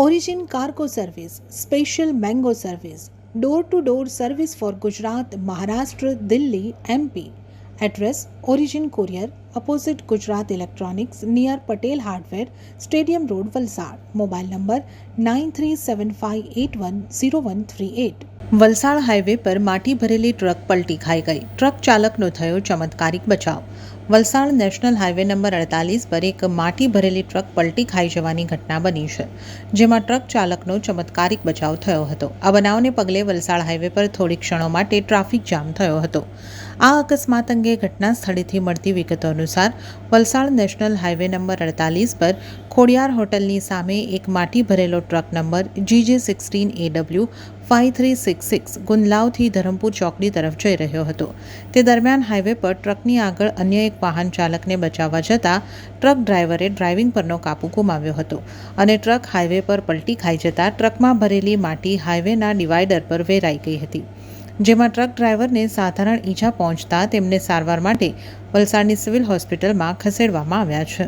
Origin Cargo Service, Special Mango Service, Door to Door Service for Gujarat, Maharashtra, Delhi, MP. Address Origin Courier, opposite Gujarat Electronics, near Patel Hardware, Stadium Road, Valsad. Mobile number 9375810138. Valsad highway પર માટી ભરેલી truck પલટી ખાઈ ગઈ truck ચાલકનો થયો ચમત્કારિક બચાવ Valsad national highway number અડતાલીસ પર એક માટી ભરેલી ટ્રક પલટી ખાઈ જવાની ઘટના બની છે, જેમાં ટ્રક ચાલકનો ચમત્કારિક બચાવ થયો હતો. આ બનાવને પગલે વલસાડ હાઈવે પર થોડી ક્ષણો માટે ટ્રાફિક જામ થયો હતો. આ અકસ્માત અંગે ઘટના સ્થળેથી મળતી વિગતો અનુસાર, વલસાડ નેશનલ હાઈવે નંબર અડતાલીસ પર ખોડિયાર હોટલની સામે એક માટી ભરેલો truck number GJ sixteen A W five three six six ગુંદલાવથી Dharampur ચોકડી તરફ જઈ રહ્યો હતો. તે દરમિયાન હાઈવે પર ટ્રકની આગળ અન્ય એક વાહન ચાલકને બચાવવા જતાં ટ્રક ડ્રાઈવરે ડ્રાઇવિંગ પરનો કાબુ ગુમાવ્યો હતો અને ટ્રક હાઈવે પર પલટી ખાઈ જતાં ટ્રકમાં ભરેલી માટી હાઈવેના ડિવાઈડર પર વેરાઈ ગઈ હતી. જેમાં ટ્રક ડ્રાઈવરને સાધારણ ઈજા પહોંચતા તેમને સારવાર માટે વલસાડની સિવિલ હોસ્પિટલમાં ખસેડવામાં આવ્યા છે.